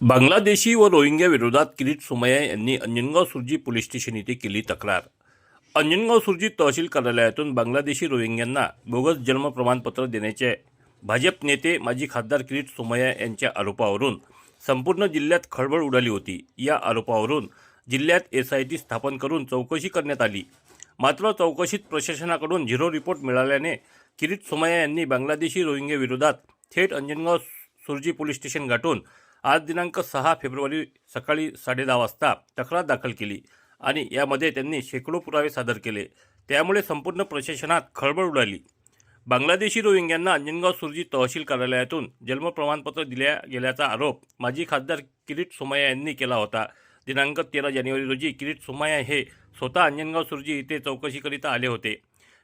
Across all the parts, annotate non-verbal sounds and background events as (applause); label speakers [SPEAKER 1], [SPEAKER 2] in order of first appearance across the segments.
[SPEAKER 1] बांगलादेशी व रोहिंग्या विरोधात किरीट सुमया यांनी अंजनगाव सुरजी पोलीस स्टेशन येथे केली तक्रार. अंजनगाव सुरजी तहसील कार्यालयातून बांगलादेशी रोहिंग्यांना बोगस जन्म प्रमाणपत्र देण्याचे भाजप नेते माजी खासदार किरीट सुमया यांच्या आरोपावरून संपूर्ण जिल्ह्यात खळबळ उडाली होती. या आरोपावरून जिल्ह्यात एस आय टी स्थापन करून चौकशी करण्यात आली. मात्र चौकशीत प्रशासनाकडून झिरो रिपोर्ट मिळाल्याने किरीट सुमया यांनी बांगलादेशी रोहिंग्याविरोधात थेट अंजनगाव सुरजी पोलीस स्टेशन गाठून आज दिनांक सहा फेब्रुवारी सकाळी साडेदहा वाजता तक्रार दाखल केली आणि यामध्ये त्यांनी शेकडो पुरावे सादर केले. त्यामुळे संपूर्ण प्रशासनात खळबळ उडाली. बांगलादेशी रोहिंग्यांना अंजनगाव सुरजी तहसील कार्यालयातून जन्म प्रमाणपत्र दिल्या गेल्याचा आरोप माजी खासदार किरीट सोमय्या यांनी केला होता. दिनांक तेरा जानेवारी रोजी किरीट सोमय्या हे स्वतः अंजनगाव सुरजी इथे चौकशीकरिता आले होते.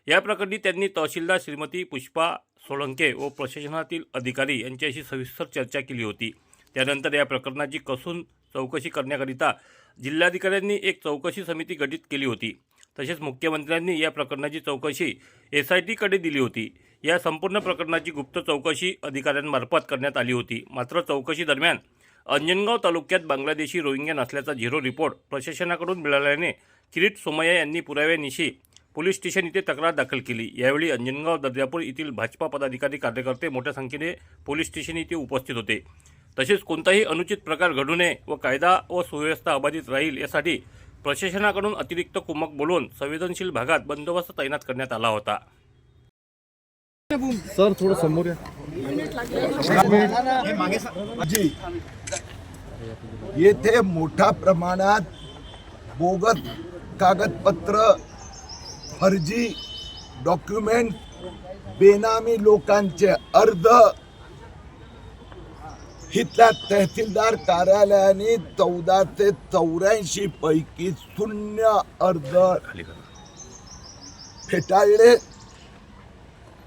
[SPEAKER 1] या प्रकरणी त्यांनी तहसीलदार श्रीमती पुष्पा सोळंके व प्रशासनातील अधिकारी यांच्याशी सविस्तर चर्चा केली होती. त्यानंतर या प्रकरणाची कसून चौकशी करण्याकरिता जिल्हाधिकाऱ्यांनी एक चौकशी समिती गठीत केली होती. तसेच मुख्यमंत्र्यांनी या प्रकरणाची चौकशी एस आय टीकडे दिली होती. या संपूर्ण प्रकरणाची गुप्त चौकशी अधिकाऱ्यांमार्फत करण्यात आली होती. मात्र चौकशी दरम्यान अंजनगाव तालुक्यात बांगलादेशी रोहिंग्या नसल्याचा झिरो रिपोर्ट प्रशासनाकडून मिळाल्याने किरीट सोमय्या यांनी पुराव्यानिशी पोलीस स्टेशन इथे तक्रार दाखल केली. यावेळी अंजनगाव दर्यापूर येथील भाजपा पदाधिकारी कार्यकर्ते मोठ्या संख्येने पोलीस स्टेशन इथे उपस्थित होते. तसेच कोणताही अनुचित प्रकार घडू नये व कायदा व सुव्यवस्था अबाधित राहील यासाठी प्रशासनाकडून अतिरिक्त कुमक बोलवून संवेदनशील भागात बंदोबस्त तैनात करण्यात आला होता.
[SPEAKER 2] सर थोडं समोर
[SPEAKER 3] येथे मोठ्या प्रमाणात बोगस कागदपत्र फर्जी डॉक्युमेंट बेनामी लोकांचे अर्ज इथल्या तहसीलदार कार्यालयाने चौदाशे चौऱ्याऐंशी पैकी शून्य अर्ज फेटाळले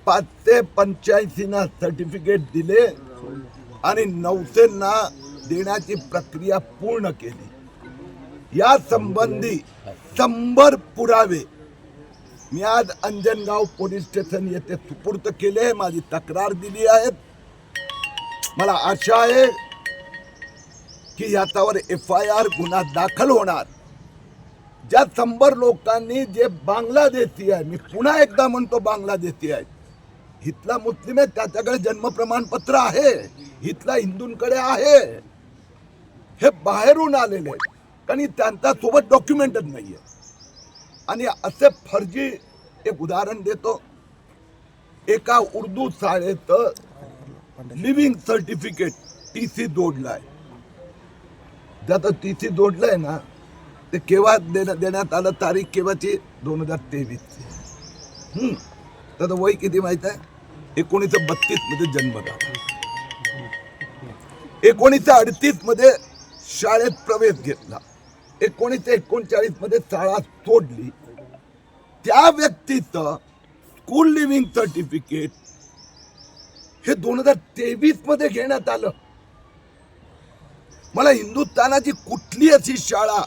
[SPEAKER 3] पाचशे पंच्याऐंशीना सर्टिफिकेट दिले आणि नऊशेंना देण्याची प्रक्रिया पूर्ण केली. या संबंधी शंभर पुरावे मी आज अंजनगाव पोलीस स्टेशन येथे सुपूर्त केले माझी तक्रार दिली आहे. मला आशा आहे की याच्यावर एफ आय आर गुन्हा दाखल होणार. ज्या शंभर लोकांनी जे बांगलादेशी आहे मी पुन्हा एकदा म्हणतो बांगलादेशी आहे इथला मुस्लिम आहे त्याच्याकडे जन्म प्रमाणपत्र आहे इथला हिंदूंकडे आहे हे बाहेरून आलेले कारण त्यांच्यासोबत डॉक्युमेंटच नाहीये. आणि असे फर्जी एक उदाहरण देतो. एका उर्दू शाळेत लिव्हिंग सर्टिफिकेट टी सी जोडलाय ज्याचं टी सी जोडलंय ना ते केव्हा देण्या- देण्यात आलं तारीख केव्हाची दोन हजार तेवीसची हम्म. त्याचं वय किती माहीत आहे? एकोणीसशे बत्तीसमध्ये जन्म झाला. एकोणीसशे अडतीसमध्ये शाळेत प्रवेश घेतला. एकोणीसशे एकोणचाळीसमध्ये शाळा सोडली. त्या व्यक्तीचं स्कूल लिव्हिंग सर्टिफिकेट हे दोन हजार तेवीसमध्ये घेण्यात आलं. मला हिंदुस्थानाची कुठली अशी शाळा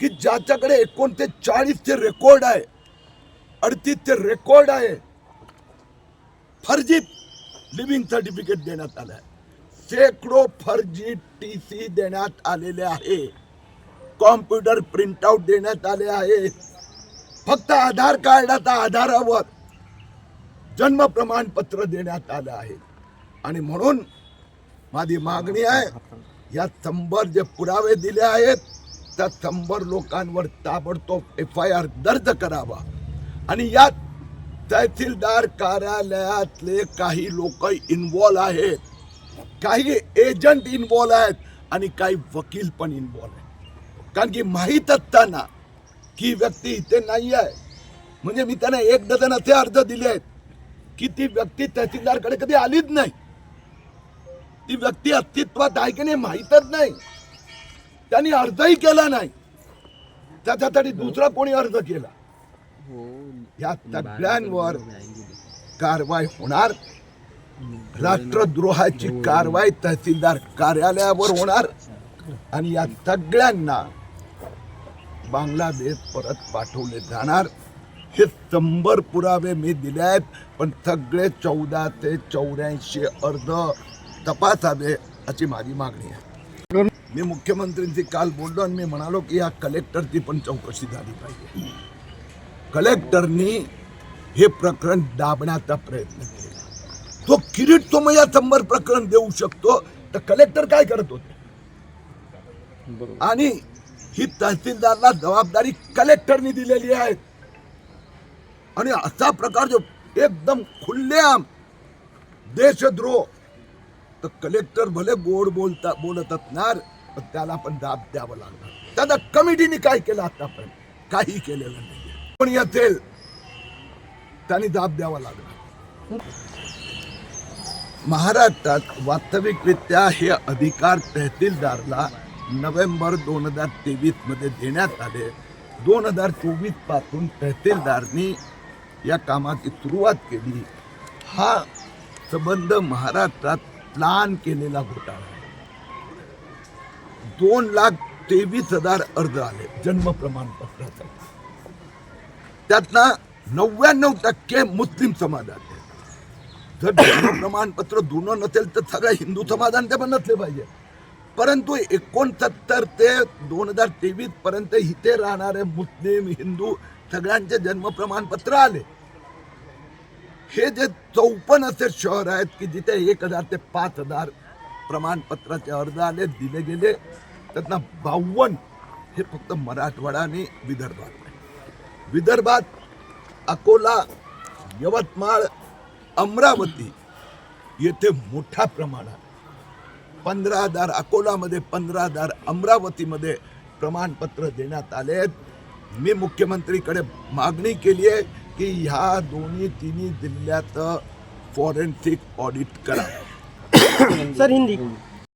[SPEAKER 3] की ज्याच्याकडे एकोणते चाळीसचे रेकॉर्ड आहे अडतीसचे रेकॉर्ड आहे फर्जी लिव्हिंग सर्टिफिकेट देण्यात आलं आहे शेकडो फर्जी टी सी देण्यात आलेले आहे. कॉम्प्युटर प्रिंटआउट देण्यात आले आहे. फक्त आधार कार्डाच्या आधारावर जन्म प्रमाणपत्र देण्यात आलं आहे. आणि म्हणून माझी मागणी आहे या शंभर जे पुरावे दिले आहेत त्या शंभर लोकांवर ताबडतोब एफ आय आर दर्ज करावा. आणि यात तहसीलदार कार्यालयातले काही लोक इन्वॉल्व आहेत. काही एजंट इन्वॉल्व आहेत आणि काही वकील पण इन्वॉल्व आहेत. कारण की माहीत असताना की व्यक्ती इथे नाही आहे म्हणजे मी त्यांना एक डझन असे अर्ज दिले आहेत की ती व्यक्ती तहसीलदारकडे कधी आलीच नाही. ती व्यक्ती अस्तित्वात आहे की नाही माहीतच नाही. त्यांनी अर्जही केला नाही. त्याच्यासाठी दुसरा कोणी अर्ज केला? या सगळ्यांवर कारवाई होणार. राष्ट्रद्रोहाची कारवाई तहसीलदार कार्यालयावर होणार. आणि या सगळ्यांना बांगलादेश परत पाठवले जाणार. हे शंभर पुरावे मी दिले आहेत पण सगळे चौदा ते चौऱ्याऐंशी अर्ज तपासावे अशी माझी मागणी आहे. मी मुख्यमंत्र्यांची काल बोललो आणि मी म्हणालो की या कलेक्टरची पण चौकशी झाली पाहिजे. कलेक्टरनी हे प्रकरण दाबण्याचा प्रयत्न केला. तो किरीट सोमय्या शंभर प्रकरण देऊ शकतो तर कलेक्टर काय करत होते? आणि ही तहसीलदारला जबाबदारी कलेक्टरनी दिलेली आहे. आणि असा प्रकार जो एकदम खुल्लेआम देशद्रोह तर कलेक्टर भले गोड बोलता बोलत असणार पण त्याला पण दाब द्यावं लागणार. त्याचा कमिटीने काय केलं आतापर्यंत. काही केलेलं नाही पण असेल त्यांनी दाब द्यावा लागणार. महाराष्ट्रात वास्तविकरित्या हे अधिकार तहसीलदारला नोव्हेंबर दोन हजार तेवीसमध्ये देण्यात आले. दोन हजार चोवीसपासून तहसीलदारनी या कामाची सुरुवात केली. हा संबंध महाराष्ट्रात प्लान केलेला घोटाळा दोन लाख तेवीस हजार अर्ज आले जन्म प्रमाणपत्राचा. त्यातला नव्याण्णव टक्के मुस्लिम समाजाचे. जर जन्म प्रमाणपत्र जुनं नसेल तर सगळ्या हिंदू समाजांचे पण नसले पाहिजे. परंतु एकोणसत्तर ते दोन हजार तेवीस पर्यंत इथे राहणारे मुस्लिम हिंदू सगळ्यांचे जन्म प्रमाणपत्र आले. हे जे चौपन्न असे शहर आहेत की जिथे एक हजार ते पाच हजार प्रमाणपत्राचे अर्ज आले दिले गेले त्यांना बावन्न हे फक्त मराठवाडा आणि विदर्भात. विदर्भात अकोला यवतमाळ अमरावती येथे मोठ्या प्रमाणात पंधरा हजार अकोलामध्ये पंधरा हजार अमरावतीमध्ये प्रमाणपत्र देण्यात आले आहेत. मी मुख्यमंत्रीकडे मागणी केली आहे की ह्या दोन्ही तिन्ही जिल्ह्यात फॉरेन्सिक ऑडिट करा. (coughs)
[SPEAKER 2] सर हिंदी.